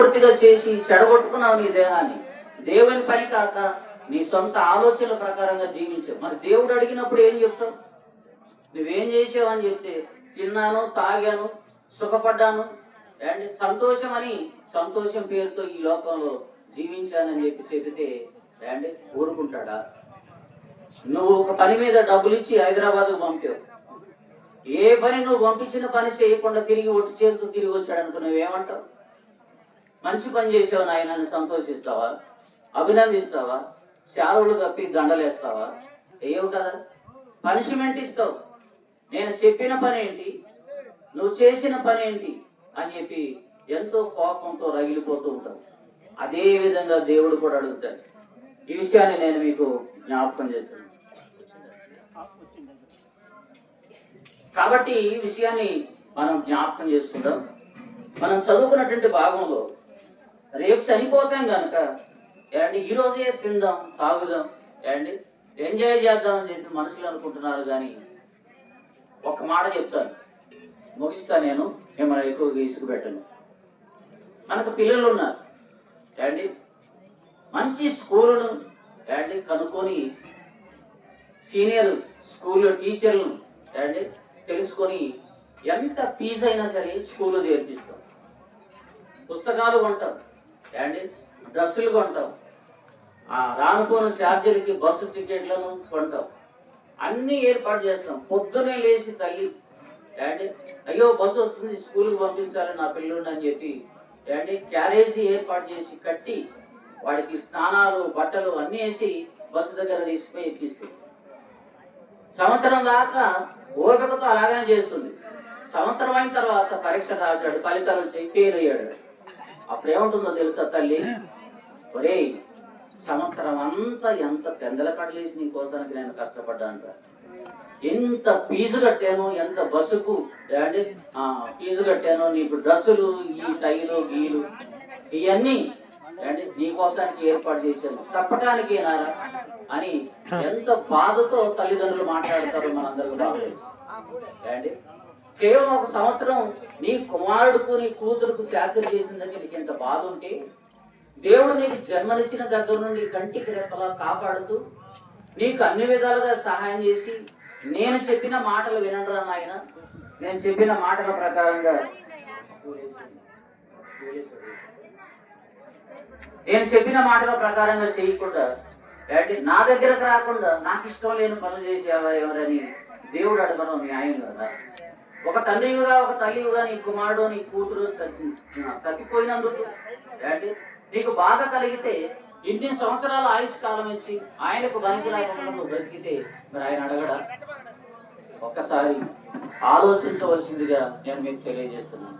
పూర్తిగా చేసి చెడగొట్టుకున్నావు నీ దేహాన్ని. దేవుని పని కాక నీ సొంత ఆలోచనల ప్రకారంగా జీవించావు. మరి దేవుడు అడిగినప్పుడు ఏం చెప్తావు? నువ్వేం చేసావు అని చెప్తే తిన్నాను తాగాను సుఖపడ్డాను. అండ్ సంతోషం అని సంతోషం పేరుతో ఈ లోకంలో జీవించానని చెప్పి చెబితే అండ్ ఊరుకుంటాడా? నువ్వు ఒక పని మీద డబ్బులు ఇచ్చి హైదరాబాద్కు పంపావు. ఏ పని నువ్వు పంపించిన పని చేయకుండా తిరిగి ఒట్టి చేతితో తిరిగి వచ్చాడు అనుకున్నావు ఏమంటావు మంచి పని చేసావు నాయనని సంతోషిస్తావా? అభినందిస్తావా? శాలువులు కప్పి దండలేస్తావా? వేయవు కదా. పనిష్మెంట్ ఇస్తావు. నేను చెప్పిన పని ఏంటి? నువ్వు చేసిన పని ఏంటి? అని చెప్పి ఎంతో కోపంతో రగిలిపోతూ ఉంటావు. అదే విధంగా దేవుడు కూడా అడుగుతాడు. ఈ విషయాన్ని నేను మీకు జ్ఞాపకం చేస్తాను కాబట్టి ఈ విషయాన్ని మనం జ్ఞాపకం చేసుకుందాం. మనం చదువుకున్నటువంటి భాగంలో రేపు చనిపోతాం కనుక ఏమండి ఈ రోజే తిందాం తాగుదాం ఏమండి ఎంజాయ్ చేద్దాం అని చెప్పి మనుషులు అనుకుంటున్నారు కానీ ఒక మాట చెప్తాను. ముగిస్తా నేను మిమ్మల్ని ఎక్కువగా ఇసుకు పెట్టను. మనకు పిల్లలు ఉన్నారు ఏమండి మంచి స్కూలును ఏమండి కనుక్కొని సీనియర్ స్కూల్ టీచర్లను ఏమండి తెలుసుకొని ఎంత ఫీజు అయినా సరే స్కూల్లో చేర్పిస్తాం. పుస్తకాలు కొంటాం. ఏమండి? డ్రెస్సులు కొంటాం. ఆ రానుకోని ఛార్జీలకి బస్సు టికెట్లను కొంటాం. అన్నీ ఏర్పాటు చేస్తాం. పొద్దునే లేచి తల్లి ఏమండి? అయ్యో బస్సు వస్తుంది స్కూల్కి పంపించాలి నా పిల్లడు అని చెప్పి ఏమండి? క్యారేజీ ఏర్పాటు చేసి కట్టి వాడికి స్నానాలు బట్టలు అన్నీ వేసి బస్సు దగ్గర తీసుకుపోయి ఎక్కిస్తుంది. సంవత్సరం దాకా ఓపికతో అలాగనే చేస్తుంది. సంవత్సరం అయిన తర్వాత పరీక్ష రాశాడు ఫలితాలు వచ్చి ఫెయిల్ తెలుసా తల్లి? ఒరేయ్ సంవత్సరం అంతా ఎంత పెందల కడలేసి నీ కోసానికి నేను కష్టపడ్డాను ఎంత ఫీజు కట్టాను ఎంత బస్సుకు అంటే ఫీజు కట్టాను నీకు డ్రెస్సులు ఈ టైలు గీలు ఇవన్నీ అంటే నీ కోసానికి ఏర్పాటు చేశాను. తప్పటానికి నారా అని ఎంత బాధతో తల్లిదండ్రులు మాట్లాడతారు మనందరికీ బాగా తెలుసు. కేవలం ఒక సంవత్సరం నీ కుమారుడుకు నీ కూతురుకు శాఖలు చేసిందని నీకు ఎంత బాధ ఉంటే దేవుడు నీకు జన్మనిచ్చిన దగ్గర నుండి కంటికి రెప్పలా కాపాడుతూ నీకు అన్ని విధాలుగా సహాయం చేసి నేను చెప్పిన మాటలు వినరా నాయన. నేను చెప్పిన మాటల ప్రకారంగా నేను చెప్పిన మాటల ప్రకారంగా చేయకుండా ఏంటి నా దగ్గరకు రాకుండా నాకు ఇష్టం లేని పనులు చేసేవా ఎవరని దేవుడు అడగడం న్యాయం కదా. ఒక తండ్రివిగా ఒక తల్లివిగా నీ కుమారుడు నీ కూతురు తప్పిపోయినందుకు. ఏంటి? నీకు బాధ కలిగితే ఇన్ని సంవత్సరాల ఆయుష్ కాలం ఇచ్చి ఆయనకు బనికి రాకుండా బ్రతికితే మరి ఆయన అడగడా? ఒక్కసారి ఆలోచించవలసిందిగా నేను మీకు తెలియజేస్తున్నాను.